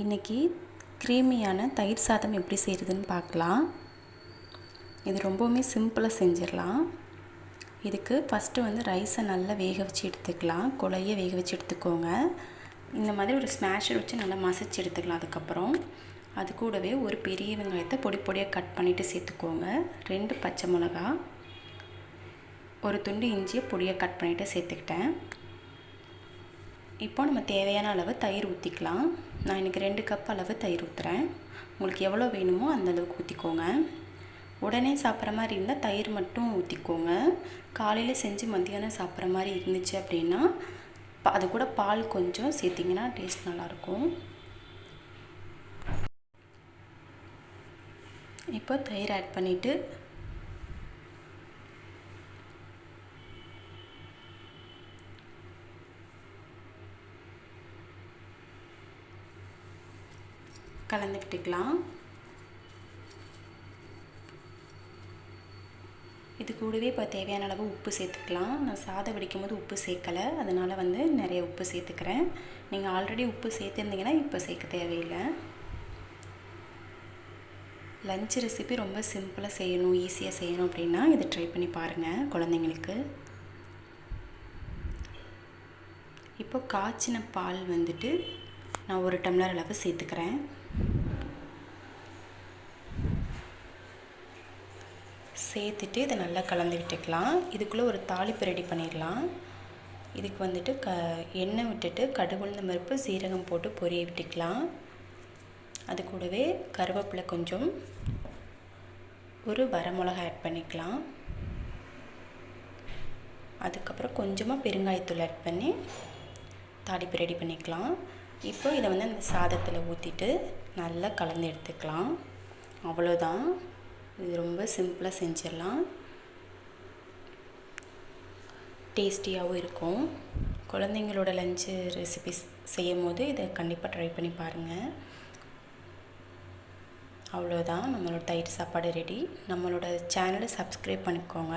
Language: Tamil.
இன்றைக்கி க்ரீமியான தயிர் சாதம் எப்படி செய்கிறதுன்னு பார்க்கலாம். இது ரொம்பவுமே சிம்பிளாக செஞ்சிடலாம். இதுக்கு ஃபஸ்ட்டு வந்து ரைஸை நல்லா வேக வச்சு எடுத்துக்கலாம். குழைய வேக வச்சு எடுத்துக்கோங்க. இந்த மாதிரி ஒரு ஸ்மாஷர் வச்சு நல்லா மசிச்சு எடுத்துக்கலாம் அதுக்கப்புறம். அது கூடவே ஒரு பெரிய வெங்காயத்தை பொடி பொடியாக கட் பண்ணிவிட்டு சேர்த்துக்கோங்க. ரெண்டு பச்சை மிளகா ஒரு துண்டு இஞ்சியை பொடியாக கட் பண்ணிவிட்டு சேர்த்துக்கிட்டேன். இப்போ நம்ம தேவையான அளவு தயிர் ஊற்றிக்கலாம் நான் எனக்கு ரெண்டு கப் அளவு தயிர் ஊற்றுறேன் உங்களுக்கு எவ்வளோ வேணுமோ அந்த அளவுக்கு ஊற்றிக்கோங்க உடனே சாப்பிட்ற மாதிரி இருந்தால் தயிர் மட்டும் ஊற்றிக்கோங்க காலையில் செஞ்சு மத்தியானம் சாப்பிட்ற மாதிரி இருந்துச்சு அப்படின்னா அது கூட பால் கொஞ்சம் சேர்த்திங்கன்னா டேஸ்ட் நல்லாயிருக்கும். இப்போ தயிர் ஆட் பண்ணிவிட்டு கலந்துக்கிட்டுக்கலாம். இது கூடவே இப்போ தேவையான அளவு உப்பு சேர்த்துக்கலாம். நான் சாதம் வடிக்கும் போது உப்பு சேர்க்கலை. அதனால் வந்து நிறைய உப்பு சேர்த்துக்கிறேன். நீங்கள் ஆல்ரெடி உப்பு சேர்த்துருந்தீங்கன்னா இப்போ சேர்க்க தேவையில்லை. லஞ்ச் ரெசிபி ரொம்ப சிம்பிளாக செய்யணும் ஈஸியாக செய்யணும் அப்படின்னா இதை ட்ரை பண்ணி பாருங்கள் குழந்தைங்களுக்கு. இப்போ காய்ச்சின பால் வந்துட்டு நான் ஒரு டம்ளர் அளவு சேர்த்துக்கிறேன். சேர்த்துட்டு இதை நல்லா கலந்து விட்டுக்கலாம். இதுக்குள்ளே ஒரு தாளிப்பு ரெடி பண்ணிடலாம். இதுக்கு வந்துட்டு க எண்ணெய் விட்டுட்டு கடுகுழுந்த மறுப்பு சீரகம் போட்டு பொரிய விட்டுக்கலாம். அது கூடவே கருவேப்பிலை கொஞ்சம் ஒரு வரமிளகா ஆட் பண்ணிக்கலாம். அதுக்கப்புறம் கொஞ்சமாக பெருங்காயத்தூள் ஆட் பண்ணி தாளிப்பு ரெடி பண்ணிக்கலாம். இப்போ இதை வந்து அந்த சாதத்தில் ஊற்றிட்டு நல்லா கலந்து எடுத்துக்கலாம். அவ்வளோதான் இது ரொம்ப சிம்பிளாக செஞ்சிடலாம். டேஸ்டியாகவும் இருக்கும். குழந்தைங்களோட லஞ்சு ரெசிபிஸ் செய்யும் போது இதை கண்டிப்பாக ட்ரை பண்ணி பாருங்கள் அவ்வளோதான் நம்மளோட தயிர் சாப்பாடு ரெடி நம்மளோட சேனலை சப்ஸ்கிரைப் பண்ணிக்கோங்க.